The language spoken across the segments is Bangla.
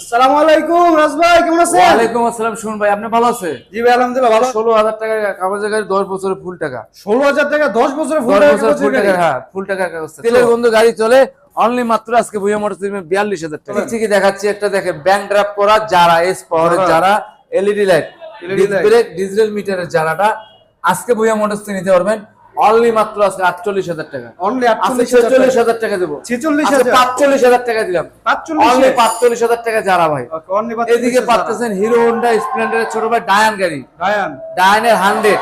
আসসালামু আলাইকুম রাজ ভাই কেমন আছেন? ওয়ালাইকুম আসসালাম শুনুন ভাই আপনি ভালো আছে জি ভাই আলহামদুলিল্লাহ ভালো। ষোলো হাজার টাকা কাগজের গাড়ি দশ বছরের ফুল টাকা। ষোলো হাজার টাকা দশ বছরের ফুল দশ টাকা ফুল টাকা হ্যাঁ ফুল টাকা কাগজ তেলের বন্ধু গাড়ি চলে। অনলি মাত্র আজকে ভুইয়া মোটর বিয়াল্লিশ হাজার টাকা। থেকে দেখাচ্ছি একটা দেখে ব্যাংক ড্রাফট করা যারা এস পাওয়ারের যারা। যারা এলইডি লাইট। ব্রেক ডিজিটাল মিটারের যারাটা আজকে ভুইয়া মোটরস নিতে পারবেন। অনলি মাত্র আজকে আটচল্লিশ হাজার টাকা। অনলি ছেচল্লিশ হাজার টাকা। দেবো। ছেচল্লিশ পাঁচচল্লিশ হাজার টাকা দিলাম। পাঁচচল্লিশ অনলি পাঁচচল্লিশ হাজার টাকা যারা ভাই। এদিকে পাচ্ছেন হিরো হোন্ডা স্প্লেন্ডারের ছোট ভাই ডায়ান গাড়ি। ডায়ান ডায়ানের হান্ড্রেড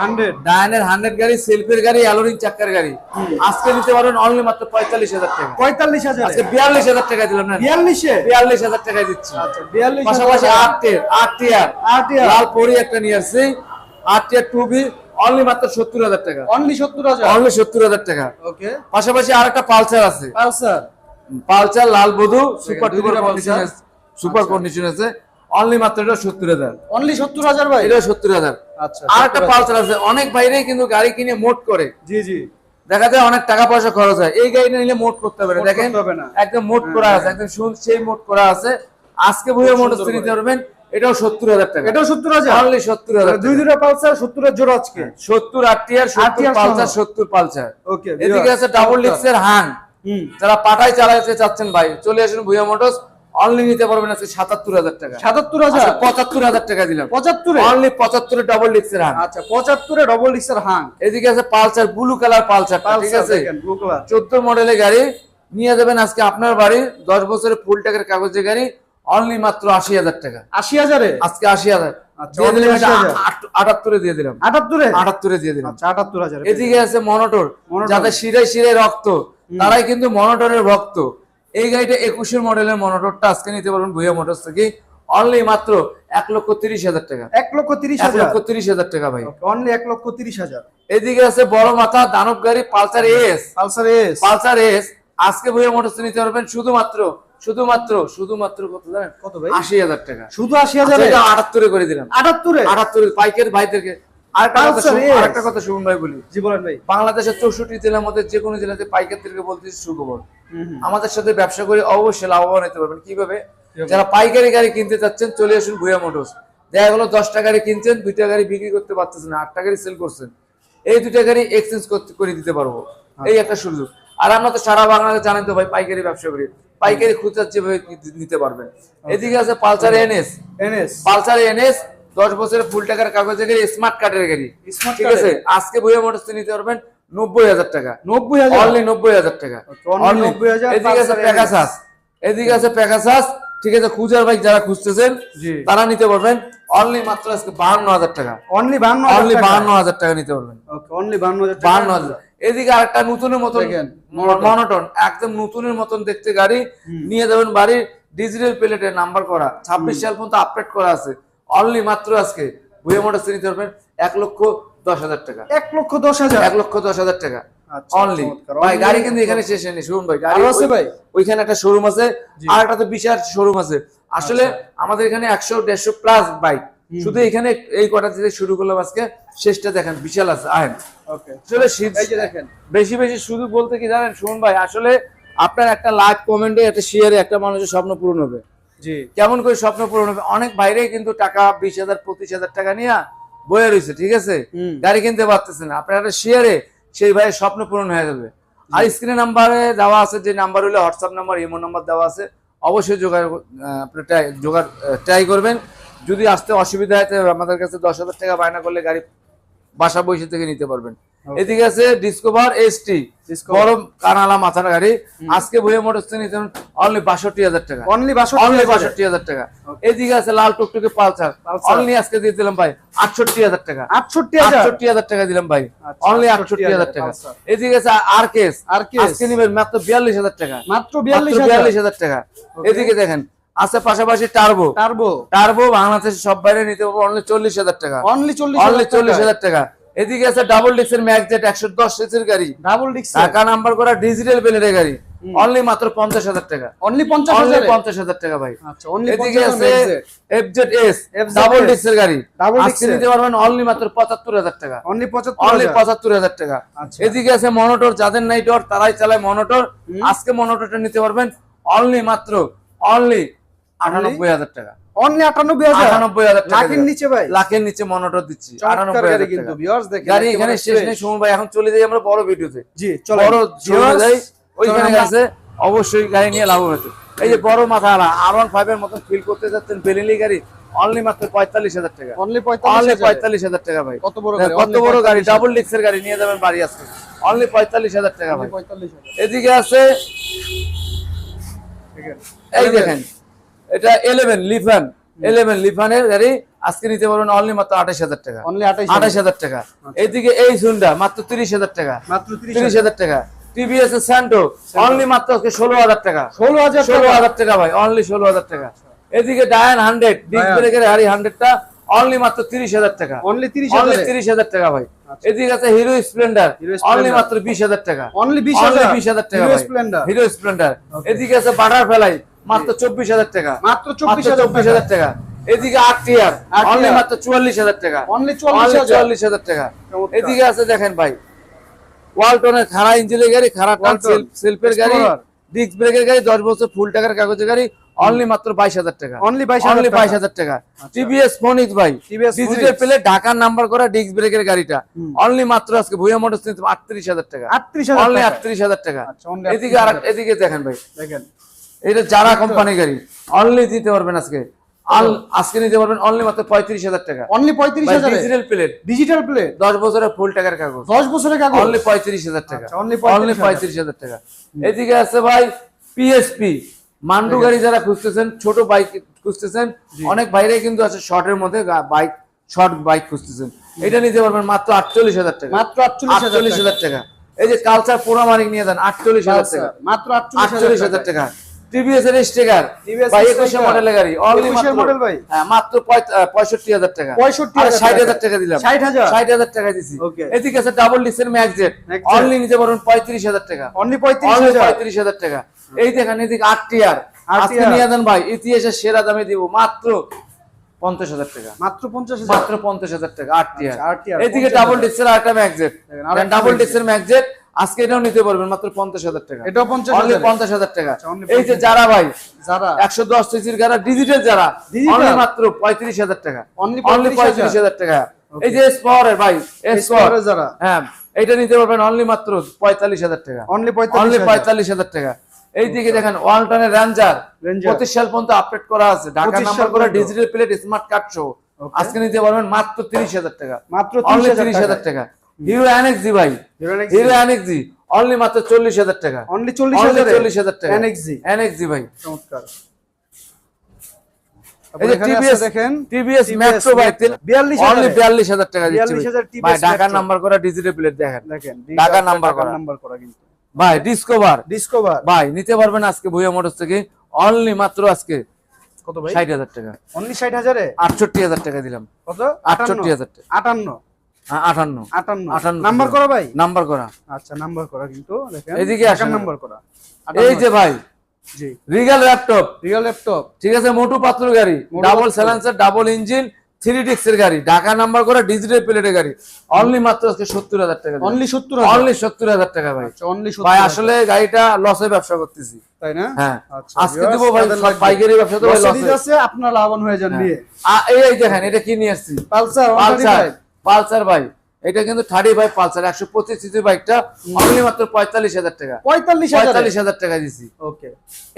হান্ড্রেড ডায়ানের হান্ড্রেড গাড়ি সেলফের গাড়ি অ্যালোরিং চাক্কার গাড়ি। আজকে নিতে পারবেন অনলি মাত্র পঁয়তাল্লিশ হাজার টাকা। পঁয়তাল্লিশ হাজার। আজকে বিয়াল্লিশ হাজার টাকা দিলাম না। বিয়াল্লিশে? বিয়াল্লিশ হাজার টাকা দিচ্ছি। আচ্ছা পাশাপাশি আট টিয়ার আট টিয়ার আট টিয়ার। লাল পরি একটা নিয়ে আসছি। আট টিয়ার টু বি অনলি মাত্র সত্তর হাজার টাকা। অনলি সত্তর হাজার? অনলি সত্তর হাজার টাকা। ওকে পাশাপাশি আর একটা পালসার আছে। পালসার? পালসার লাল বধু সুপার কন্ডিশন সুপার কন্ডিশন আছে অনলি মাত্র এটা সত্তর হাজার। অনলি সত্তর হাজার ভাই? এটা সত্তর হাজার। আচ্ছা আর একটা পালসার আছে। অনেক বাইরে কিন্তু গাড়ি কিনে মোট করে। জি জি। দেখা যায় অনেক টাকা পয়সা খরচ হয়। এই গাড়িটা নিলে মোট করতে হবে না। দেখেন। একদম মোট করা আছে। একদম সেই মোট করা আছে। আজকে বইয়ের খুব মোটর নিতে পারবেন এটাও সত্তর হাজার টাকা। এটাও সত্তর হাজার? অনলি সত্তর হাজার দুই দুটা পালসার সত্তরের জোড়া আজকে? সত্তর আটটিয়ার সত্তর পালসার সত্তর পালসার। ওকে এদিকে আছে ডাবল ডিক্সের হাং। যারা পাটায় চালাতে চাচ্ছেন ভাই চলে আসুন ভুয়া মোটরস অনলি নিতে পারবেন আজকে সাতাত্তর হাজার টাকা। সাতাত্তর হাজার? পঁচাত্তর হাজার টাকা দিলাম। পঁচাত্তরে? অনলি পঁচাত্তরে ডাবল ডিক্সের হাং। আচ্ছা পঁচাত্তরে ডবল হাং। এদিকে আছে পালসার ব্লু কালার পালসার ঠিক আছে? ব্লু কালার চোদ্দ মডেলের গাড়ি। নিয়ে যাবেন আজকে আপনার বাড়ি দশ বছরের ফুল টাকার কাগজের গাড়ি। অনলি মাত্র আশি হাজার টাকা। আশি হাজারে? আজকে আশি হাজার। আচ্ছা, দিয়ে দিলাম only এটা 80,000 আট- আটাত্তরে দিয়ে দিলাম। আটাত্তরে? আটাত্তরে দিয়ে দিলাম। আচ্ছা আটাত্তর হাজার এদিকে আছে মনোটর। যাদের শিরায় শিরায় রক্ত তারাই কিন্তু মনোটরের ভক্ত। এই গাড়িটা একুশের মডেলের মনোটরটা আজকে নিতে পারবেন ভুয়া মোটরস থেকে। অনলি মাত্র এক লক্ষ তিরিশ হাজার টাকা। এক লক্ষ তিরিশ এক হাজার? লক্ষ তিরিশ হাজার টাকা ভাই। অনলি এক লক্ষ তিরিশ হাজার। এদিকে আছে বড় মাথা দানব গাড়ি Pulsar S Pulsar S Pulsar S আজকে বইয়ের মোটরস নিতে পারবেন শুধুমাত্র শুধুমাত্র শুধুমাত্র কত জানেন? কত ভাই? আশি হাজার টাকা। শুধু আশি হাজারে আচ্ছা, আটাত্তরে করে দিলাম। আটাত্তরে? আটাত্তরে পাইকের ভাইদেরকে। আরেকটা কথা Pulsar শুনুন, S। আরেকটা কথা শুনুন ভাই বলি। জি বলেন ভাই। বাংলাদেশের চৌষট্টি জেলার মধ্যে যে কোনো জেলাতে পাইকারদেরকে বলতেছি সুখবর। হুম, হুম। আমাদের সাথে ব্যবসা করে অবশ্যই লাভবান হতে পারবেন। কীভাবে? কীভাবে? যারা পাইকারি গাড়ি কিনতে চাচ্ছেন চলে আসুন ভুয়া মোটরস। দেখা গেলো দশটা গাড়ি কিনছেন দুইটা গাড়ি বিক্রি করতে পারতেছেন না আটটা গাড়ি সেল করছেন। এই দুইটা গাড়ি এক্সচেঞ্জ করে দিতে পারব। এই একটা সুযোগ। আর আমরা তো সারা বাংলাদেশ জানেন তো ভাই পাইকারি ব্যবসা করি। পাইকারি খুচরা যেভাবে নিতে পারবেন। এদিকে আছে Pulsar NS. NS. Pulsar NS দশ বছরের ফুল টাকার কাগজের গাড়ি স্মার্ট কার্ডের গাড়ি। ঠিক আছে? আজকে বইয়া মোটরস নিতে পারবেন নব্বই হাজার টাকা। নব্বই হাজার? অনলি নব্বই হাজার টাকা। 90,000 এদিকে আছে প্যাকাসাস এদিকে আছে প্যাকাসাস ঠিক আছে খুঁজার বাইক যারা খুঁজতেছেন তারা নিতে পারবেন। অনলি মাত্র আজকে বাহান্ন হাজার টাকা। অনলি বান্ন অনলি বাহান্ন হাজার টাকা নিতে পারবেন। অনলি বান্ন হাজার বাহান্ন হাজার। এদিকে আরেকটা নতুনের মতন মনোটন। একদম নতুনের মতন দেখতে গাড়ি। নিয়ে যাবেন বাড়ির ডিজিটাল প্লেটে নাম্বার করা। ছাব্বিশ সাল পর্যন্ত আপডেট করা আছে। অনলি মাত্র আজকে। বুয়ে মোটরস নিতে পারবেন এক লক্ষ দশ হাজার টাকা। এক লক্ষ দশ হাজার? এক লক্ষ দশ হাজার টাকা। আচ্ছা, অনলি ভাই গাড়ি কিন্তু এখানে শেষ হয়নি। শুনুন ভাই গাড়ি আছে ভাই? ওইখানে একটা শোরুম আছে। আর একটা তো বিশাল শোরুম আছে। আসলে আমাদের এখানে একশো দেড়শো প্লাস বাইক শুধু এখানে এই কটা থেকে শুরু করলাম আজকে শেষটা দেখেন বিশাল আছে আহেন। আসলে দেখেন। বেশি বেশি শুধু বলতে কি জানেন শুনুন ভাই আসলে আপনার একটা লাইক কমেন্টে একটা শেয়ারে একটা মানুষের স্বপ্ন পূরণ হবে। কেমন করে স্বপ্ন পূরণ হবে? অনেক বাইরে কিন্তু টাকা বিশ হাজার পঁচিশ হাজার টাকা নিয়ে বয়ে রয়েছে ঠিক আছে। গাড়ি কিনতে পারতেছে না। আপনার একটা শেয়ারে সেই ভাইয়ের স্বপ্ন পূরণ হয়ে যাবে। আর স্ক্রিনে নাম্বারে দেওয়া আছে যে নাম্বার হলো হোয়াটসঅ্যাপ নাম্বার ইমো নাম্বার দেওয়া আছে। অবশ্যই জোগাড় আহ, আপনি try- ট্রাই করবেন। যদি আসতে অসুবিধা হয় আমাদের কাছে দশ হাজার টাকা বায়না করলে গাড়ি বাসা বসে থেকে নিতে পারবেন। এদিকে আছে ডিসকভার এসটি। বড় কানালা মাথার গাড়ি। আজকে বইয়ে মোটর নিতে অনলি বাষট্টি হাজার টাকা। অনলি অনলি বাষট্টি হাজার টাকা। এদিকে আছে লাল টুকটুকে পালসার। অনলি আজকে দিয়ে দিলাম ভাই আটষট্টি হাজার টাকা। আটষট্টি আটষট্টি হাজার টাকা দিলাম ভাই। আচ্ছা, অনলি আটষট্টি হাজার টাকা এদিকে আছে আর কেস আর কেস। আজকে নিবেন মাত্র বিয়াল্লিশ হাজার টাকা। মাত্র বিয়াল্লিশ বিয়াল্লিশ হাজার টাকা। এদিকে দেখেন আছে পাশাপাশি টার্বো টার্বো টার্বো বাংলাদেশের সব বাইরে নিতে পারব অনলি চল্লিশ হাজার টাকা। অনলি চল্লিশ অনলি চল্লিশ হাজার টাকা। এদিকে আছে ডাবল ডিক্সের ম্যাগজেট একশো দশ সিসির গাড়ি। ডাবল ডিক্স টাকা নাম্বার করা ডিজিটাল প্লেটের গাড়ি। অনলি মাত্র পঞ্চাশ হাজার টাকা। অনলি পঞ্চাশ হাজার? পঞ্চাশ হাজার টাকা ভাই। আচ্ছা এদিকে আছে এফজেড এস ডাবল ডিক্সের গাড়ি। Disc এর। নিতে পারবেন অনলি মাত্র পঁচাত্তর হাজার টাকা। অনলি পঁচাত্তর অনলি পঁচাত্তর হাজার টাকা। আচ্ছা। এদিকে আছে মনোটর যাদের নাই ডর তারাই চালায় মনোটর আজকে মনোটরটা নিতে পারবেন অনলি মাত্র অনলি আটানব্বই হাজার টাকা। অনলি আটানব্বই হাজার? আটানব্বই হাজার লাখের নিচে ভাই। লাখের নিচে মনিটর দিচ্ছি। আটানব্বই হাজার কিন্তু টাকা। ভিউয়ার্স দেখেন গাড়ি এখানে শেষ নেই fresh। ভাই এখন চলে যাই আমরা বড় ভিডিওতে। জি চলো বড় চলে যাই ওইখানে আমরা- অবশ্যই গাড়ি নিয়ে লাভ হয়েছে এই যে বড় মাথা আলা আর ওয়ান ফাইভ এর মতন ফিল করতে যাচ্ছেন বেলিলি গাড়ি অনলি মাত্র পঁয়তাল্লিশ হাজার টাকা। অনলি পঁয়তাল্লিশ হাজার। টাকা ভাই। কত বড় গাড়ি? কত বড় গাড়ি ডাবল ডিক্সের গাড়ি নিয়ে যাবেন বাড়ি আসতে অনলি পঁয়তাল্লিশ হাজার টাকা ভাই। পঁয়তাল্লিশ এদিকে আছে আছে এই দেখেন। এটা ইলেভেন লিফান ইলেভেন লিফানের গাড়ি আজকে নিতে পারবেন অনলি মাত্র আঠাশ হাজার টাকা। অনলি আঠাশ হাজার। টাকা। এইদিকে এই সুন্ডা মাত্র তিরিশ হাজার টাকা। মাত্র তিরিশ হাজার। টাকা। টিভিএস এর স্যান্টো অনলি মাত্র আজকে ষোলো হাজার টাকা। ষোলো হাজার ষোলো হাজার টাকা ভাই অনলি ষোলো হাজার টাকা। এদিকে ডায়ান হান্ড্রেড ডিস্ক। ব্রেকের হান্ড্রেডটা অনলি মাত্র তিরিশ হাজার টাকা। অনলি তিরিশ অনলি তিরিশ হাজার টাকা ভাই। আচ্ছা। এদিকে আছে হিরো স্প্লেন্ডার অনলি মাত্র বিশ হাজার টাকা। অনলি বিশ হাজার। বিশ হাজার টাকা হিরো স্প্লেন্ডার হিরো স্প্লেন্ডার এদিকে আছে বাটার ফেলাই মাত্র চব্বিশ হাজার টাকা। মাত্র চব্বিশ হাজার টাকা। এদিকে আট টিয়ার। অনলি মাত্র চুয়াল্লিশ হাজার টাকা। অনলি চুয়াল্লিশ হাজার। টাকা। এদিকে আছে দেখেন ভাই। ওয়ালটনের খাড়া ইঞ্জিনের গাড়ি খাড়া টান সেলফের গাড়ি ডিস্ক ব্রেকের গাড়ি দশ বছর ফুল টাকার কাগজের গাড়ি অনলি মাত্র বাইশ হাজার টাকা। অনলি বাইশ অনলি টাকা। বাইশ হাজার টাকা। টিভিএস ফোনিক্স ভাই। TVS ডিজিটাল পেলে ঢাকার নাম্বার করা ডিস্ক ব্রেকের গাড়িটা। অনলি মাত্র আজকে ভুয়া মোটরস নিতে আটত্রিশ হাজার টাকা। আটত্রিশ অনলি আটত্রিশ হাজার টাকা। আচ্ছা, এদিকে আর এদিকে দেখেন ভাই। দেখেন। এটা যারা কোম্পানি গাড়ি অনলি দিতে পারবেন আজকে। আজকে নিতে পারবেন অনলি মাত্র পঁয়ত্রিশ হাজার টাকা। অনলি পঁয়ত্রিশ হাজার? ডিজিটাল প্লেট ডিজিটাল প্লেট দশ বছরের ফুল টাকার কাগজ। দশ বছরের কাগজ? অনলি পঁয়ত্রিশ হাজার টাকা। আচ্ছা, অনলি পঁয়ত্রিশ হাজার টাকা। এদিকে আছে ভাই পিএসপি মান্ডু গাড়ি যারা খুঁজতেছেন ছোট বাইক খুঁজতেছেন অনেক বাইরে কিন্তু আছে শর্টের মধ্যে বাইক শর্ট বাইক খুঁজতেছেন। এটা নিতে পারবেন মাত্র আটচল্লিশ হাজার টাকা। মাত্র আটচল্লিশ হাজার টাকা। এই যে কালচার পোড়ামানিক নিয়ে দেন আটচল্লিশ হাজার টাকা। মাত্র আটচল্লিশ হাজার টাকা। টিভিএস এর স্টিকার। ভাই এর একুশে sticker। মডেলের গাড়ি। অনলি মাত্র model ভাই। হ্যাঁ মাত্র টাকা। 65,000 ষাট টাকা। দিলাম। 60,000 ষাট হাজার টাকা দিছি। এদিকে আছে ডাবল ডিসের ম্যাগজেট Maxjet। অনলি নিতে পারবেন টাকা। অনলি এই দেখেন এদিকে আট টিয়ার আট আজকে নিয়ে দেন ভাই ইতিহাসের সেরা দামে দিব মাত্র পঞ্চাশ হাজার টাকা। মাত্র পঞ্চাশ হাজার? মাত্র পঞ্চাশ হাজার টাকা আট টিয়ার আচ্ছা, এদিকে ডাবল ডিসের দেখেন, আরেকটা ডাবল। ডিসের ম্যাগজেট আজকে এটাও নিতে পারবেন মাত্র পঞ্চাশ হাজার টাকা। এটাও পঞ্চাশ পঞ্চাশ হাজার টাকা। এই যে যারা ভাই যারা? একশো দশ সিসির যারা ডিজিটাল যারা মাত্র পঁয়ত্রিশ হাজার টাকা। অনলি পঁয়ত্রিশ হাজার? টাকা। এই যে স্পরের ভাই Explorer যারা? হ্যাঁ এটা নিতে পারবেন অনলি মাত্র পঁয়তাল্লিশ হাজার টাকা। অনলি অনলি পঁয়তাল্লিশ হাজার টাকা। এই দিকে দেখেন ওয়ালটনের রেঞ্জার পঁচিশ সাল পর্যন্ত আপডেট করা আছে। ঢাকা নাম্বার করা ডিজিটাল প্লেট স্মার্ট কার্ড সহ আজকে নিতে পারবেন মাত্র তিরিশ হাজার টাকা। মাত্র তিরিশ হাজার টাকা। অ্যানেক্সি ভাই। হিরো অনলি মাত্র চল্লিশ হাজার টাকা। অনলি চল্লিশ হাজার? চল্লিশ হাজার টাকা। NXZ অ্যানেক্সি ভাই। চমৎকার। এই যে টিভিএস দেখেন। টিভিএস মেট্রো ভাই 42,000 অনলি বিয়াল্লিশ হাজার টাকা দিচ্ছি 42,000 ভাই। ভাই TVS ঢাকার Metro। নাম্বার করা ডিজিটাল প্লেট দেখেন। দেখেন ঢাকা নাম্বার করা। নাম্বার করা কিন্তু। ভাই ডিসকভার ডিসকভার ভাই নিতে পারবেন আজকে ভুয়া মোটরস থেকে। অনলি মাত্র আজকে কত ভাই? ষাট হাজার টাকা। অনলি ষাট হাজারে? আটষট্টি হাজার টাকা দিলাম। কত? আটষট্টি হাজার টাকা। আটান্ন। হ্যাঁ, আটান্ন। আটান্ন। আটান্ন। নাম্বার করা ভাই। নাম্বার করা। আচ্ছা নাম্বার করা কিন্তু দেখেন। এদিকে আসেন। নাম্বার করা। এই যে ভাই জি। রিগাল ল্যাপটপ রিয়েল ল্যাপটপ ঠিক আছে মোটু পাত্র গাড়ি। Double. Silencer double engine three ডিক্সের গাড়ি। ঢাকা নাম্বার করা ডিজিটাল প্লেটের গাড়ি। অনলি মাত্র আজকে সত্তর হাজার টাকা অনলি সত্তর অনলি সত্তর হাজার টাকা ভাই। অনলি ভাই আসলে গাড়িটা লসে ব্যবসা করতেছি। তাই না? হ্যাঁ। আচ্ছা, আজকে ভাই পাইকারি ব্যবসা তো ভাই লসে আপনার লাভবান হয়ে যান নিয়ে। এই এই দেখেন এটা কি নিয়ে আসছি। পালসার পালসার পালসার ভাই এটা কিন্তু থার্টি ফাইভ পালসার একশো পঁচিশ সিসি বাইকটা অনলি মাত্র পঁয়তাল্লিশ হাজার টাকা। পঁয়তাল্লিশ পঁয়তাল্লিশ হাজার টাকা দিছি। ওকে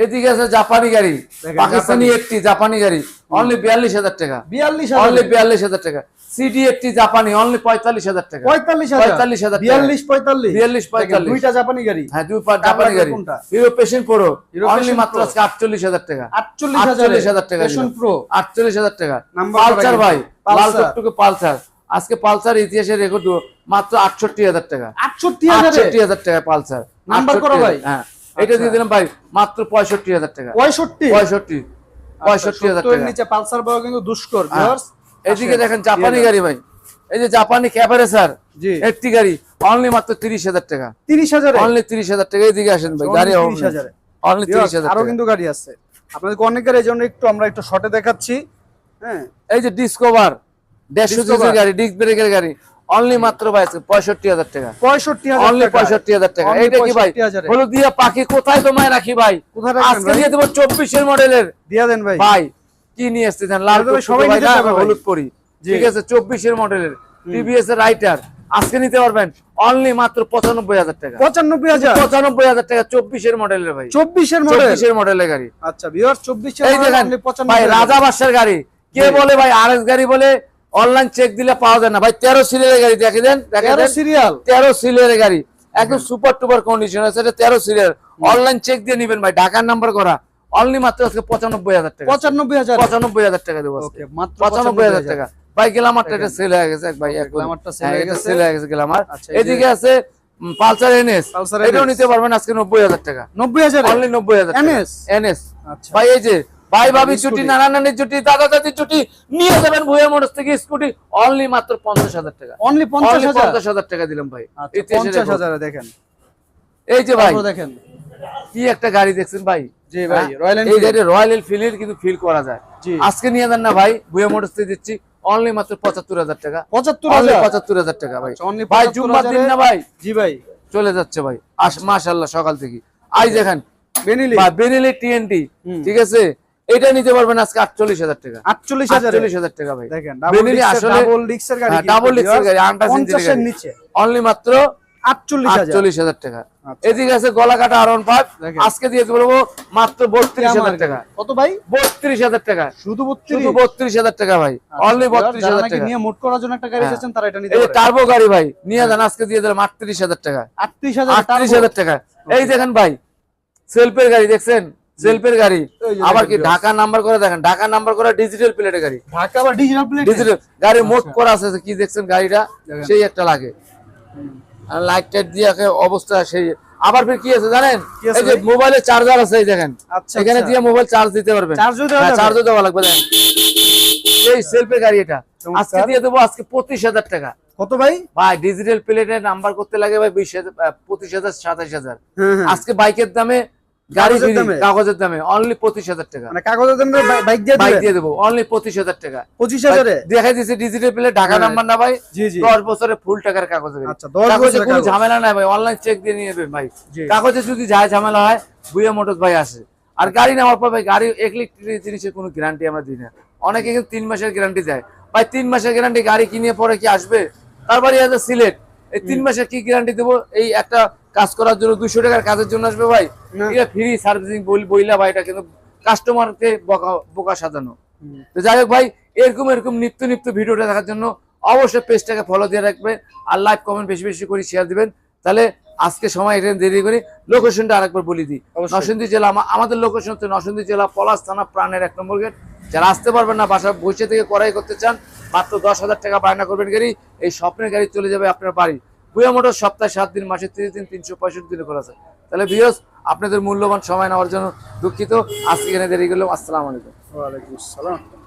এদিকে আছে জাপানি গাড়ি পাকিস্তানি একটি জাপানি গাড়ি অনলি বিয়াল্লিশ হাজার টাকা। বিয়াল্লিশ অনলি বিয়াল্লিশ হাজার টাকা। সিডি একটি জাপানি অনলি পঁয়তাল্লিশ হাজার টাকা। পঁয়তাল্লিশ হাজার? বিয়াল্লিশ পঁয়তাল্লিশ? বিয়াল্লিশ, পঁয়তাল্লিশ। দুইটা জাপানি গাড়ি। হ্যাঁ দুই জাপানি গাড়ি। পেশেন্ট প্রো অনলি মাত্র আজকে আটচল্লিশ হাজার টাকা। আটচল্লিশ হাজার? টাকা প্রো আটচল্লিশ হাজার টাকা। পালসার ভাই। লাল টুকটুকে পালসার। আজকে পালসার ইতিহাসের রেকর্ড মাত্র আটষট্টি হাজার টাকা। আটষট্টি হাজার? আটষট্টি হাজার টাকা পালসার। নাম্বার 68 করা ভাই? হ্যাঁ। এটা দিয়ে দিলাম ভাই মাত্র পঁয়ষট্টি হাজার টাকা। পঁয়ষট্টি? পঁয়ষট্টি। পঁয়ষট্টি হাজার টাকা। নিচে পালসার পাওয়া কিন্তু দুষ্কর হ্যাঁ। এদিকে দেখেন জাপানি গাড়ি ভাই। এই যে জাপানি ক্যাপারে স্যার একটি গাড়ি অনলি মাত্র তিরিশ হাজার টাকা। তিরিশ হাজার? অনলি তিরিশ হাজার টাকা। এদিকে আসেন ভাই গাড়ি তিরিশ হাজারে। অনলি তিরিশ হাজার আরও কিন্তু গাড়ি আছে। আপনাদেরকে অনেক গাড়ি এই জন্য একটু আমরা একটু শর্টে দেখাচ্ছি। হ্যাঁ। এই যে ডিসকভার দেড়শো। সিসির গাড়ি ডিস্ক ব্রেকের গাড়ি। অনলি মাত্র ভাই পঁয়ষট্টি হাজার টাকা। পঁয়ষট্টি অনলি পঁয়ষট্টি হাজার টাকা। এইটা কি ভাই? 65,000 এ। হলুদিয়া পাখি কোথায় তোমায় রাখি ভাই? আজকে দিয়ে দেবো চব্বিশের মডেলের। দিয়া দেন ভাই। ভাই কি নিয়ে লাল সবাই। হলুদ পরি। ঠিক আছে চব্বিশের মডেলের। টিভিএস এর রাইটার আজকে নিতে পারবেন। অনলি মাত্র পঁচানব্বই হাজার টাকা। পঁচানব্বই হাজার? পঁচানব্বই হাজার টাকা চব্বিশের মডেলের ভাই। চব্বিশের মডেল? চব্বিশের মডেলের গাড়ি। আচ্ছা চব্বিশের রাজা বাসার গাড়ি। কে বলে ভাই আর গাড়ি বলে? অনলাইন চেক দিলে পাওয়া যায় না। ভাই তেরো সিরিয়ালের গাড়ি দেখে দেন দেন। সিরিয়াল? তেরো সিরিয়ালের গাড়ি। একদম সুপার টুপার কন্ডিশন আছে এটা তেরো সিরিয়াল। অনলাইন চেক দিয়ে নিবেন ভাই ঢাকার নাম্বার করা। অনলি মাত্র আজকে পঁচানব্বই হাজার টাকা। পঁচানব্বই হাজার? পঁচানব্বই হাজার টাকা দেবো মাত্র পঁচানব্বই হাজার টাকা। ভাই গ্লামারটা এটা সেল হয়ে গেছে ভাই গেছে। সেল হয়ে গেছে গ্লামার আচ্ছা, এদিকে আছে পালসার এনএস এটাও নিতে পারবেন আজকে নব্বই হাজার টাকা। নব্বই হাজার? অনলি নব্বই হাজার NS? এনএস আচ্ছা। ভাই এই যে ভাই ভাবি ছুটি নানা নানির ছুটি দাদা দাদির ছুটি নিয়ে যাবেন ভুয়া মোটরস থেকে স্কুটি অনলি মাত্র পঞ্চাশ হাজার টাকা। অনলি পঞ্চাশ হাজার? পঞ্চাশ হাজার টাকা দিলাম ভাই। আচ্ছা পঞ্চাশ। হাজারে দেখেন। এই যে ভাই দেখেন। কি একটা গাড়ি দেখছেন ভাই? জি ভাই, হ্যাঁ? এই রয়্যাল এনফিল্ড কিন্তু ফিল করা যায়। আজকে নিয়ে যান না ভাই ভুয়া মোটরস থেকে দিচ্ছি অনলি মাত্র পঁচাত্তর হাজার টাকা। পঁচাত্তর পঁচাত্তর হাজার টাকা ভাই। আচ্ছা, ভাই 75 জুম্মার দিন না ভাই। জি ভাই। চলে যাচ্ছে ভাই। মাশাল্লাহ সকাল থেকে। আই দেখেন। Benelli Benelli TNT. ঠিক আছে? এটা নিতে পারবেন আজকে আটচল্লিশ হাজার টাকা। আটচল্লিশ হাজার? আটচল্লিশ হাজার টাকা ভাই। দেখেন আসলে ডাবল ডিক্সের গাড়ি হ্যাঁ, ডাবল ডিক্সের গাড়ি আন্টাস পঞ্চাশের নিচে। অনলি মাত্র আটচল্লিশ হাজার। হাজার টাকা। আচ্ছা। এদিকে আছে গলা কাটা আরন পাঁচ। আজকে দিয়ে বলব? মাত্র বত্রিশ হাজার টাকা। কত ভাই? বত্রিশ হাজার টাকা। শুধু বত্রিশ? বত্রিশ হাজার টাকা ভাই। অনলি বত্রিশ হাজার টাকা। নিয়ে মোট করার জন্য একটা গাড়ি হ্যাঁ। চাচ্ছেন তারা এটা নিতে টার্বো গাড়ি ভাই নিয়ে যান আজকে দিয়ে দিলাম আটত্রিশ হাজার টাকা। আটত্রিশ হাজার আটত্রিশ হাজার টাকা। এই দেখেন ভাই সেলফের গাড়ি দেখছেন? সেলফের গাড়ি। আবার কি ঢাকা নাম্বার করে দেখেন? ঢাকা নাম্বার করা ডিজিটাল প্লেটের গাড়ি। ঢাকা বা ডিজিটাল প্লেট ডিজিটাল গাড়ি মোট করা আছে কি দেখছেন গাড়িটা সেই একটা লাগে। আর লাইট টাইট দিয়ে অবস্থা সেই। আবার ফির কি আছে জানেন? এই যে ভাই? চার্জার আছে এই দেখেন। আচ্ছা, এখানে আচ্ছা। দিয়ে মোবাইল চার্জ দিতে পারবেন। চার্জও দেওয়া যাবে? চার্জও দেওয়া লাগবে দেখেন। এই সেলফের গাড়ি এটা। আজকে দিয়ে দেবো আজকে পঁচিশ হাজার টাকা। কত ভাই? ভাই ডিজিটাল প্লেটের নাম্বার করতে লাগে ভাই বিশ হাজার পঁচিশ হাজার সাতাশ হাজার। হ্যাঁ হ্যাঁ। আজকে বাইকের দামে গাড়ি কাগজের কাগজের দামে অনলি পঁচিশ হাজার টাকা। মানে কাগজের দাম বাইক দিয়ে বাইক দিয়ে দেবো অনলি পঁচিশ হাজার টাকা। পঁচিশ হাজারে? দেখা দিচ্ছে ডিজিটাল প্লেট ঢাকা। নাম্বার না ভাই জি জি। দশ বছরের ফুল টাকার কাগজ। আচ্ছা, 10 কাগজে কোনো ঝামেলা নাই ভাই অনলাইন চেক দিয়ে নিয়ে নেবেন ভাই। কাগজে যদি ঝামেলা হয় বুয়া মোটরস ভাই আসে। আর গাড়ি নেওয়ার পর ভাই গাড়ি ইলেকট্রিক জিনিসের কোনো গ্যারান্টি আমরা দিই না। অনেকে কিন্তু তিন মাসের গ্যারান্টি দেয়। ভাই তিন মাসের গ্যারান্টি গাড়ি কিনে পরে কি আসবে? তারপরে সিলেট এই তিন মাসের কি গ্যারান্টি দেবো? এই একটা কাজ করার জন্য দুশো টাকার কাজের জন্য আসবে ভাই। এটা ফ্রি সার্ভিসিং বইলা ভাই এটা কিন্তু কাস্টমারকে বোকা বোকা সাজানো। তো যাই হোক ভাই এরকম এরকম নিত্য নিত্য ভিডিওটা দেখার জন্য অবশ্যই পেজটাকে ফলো দিয়ে রাখবেন আর লাইক কমেন্ট বেশি বেশি করে শেয়ার দিবেন। তাহলে আজকে সময় এখানে দেরি করি লোকেশনটা আরেকবার বলে দিই। নরসিংদী জেলা আমাদের লোকেশন হচ্ছে নরসিংদী জেলা পলাশ থানা প্রাণের এক নম্বর গেট যারা আসতে পারবেন না বাসা বসে থেকে করাই করতে চান মাত্র দশ হাজার টাকা বায়না করবেন গাড়ি। এই স্বপ্নের গাড়ি চলে যাবে আপনার বাড়ি। বুয়া মোটর সপ্তাহে সাত দিন, মাসে তিরিশ দিন, তিনশো পঁয়ষট্টি দিনে খোলা যায়। তাহলে ভিওস আপনাদের মূল্যবান সময় নেওয়ার জন্য দুঃখিত। আজকে এখানে দেরি করলাম। আসসালামু আলাইকুম। ওয়ালাইকুম আসসালাম।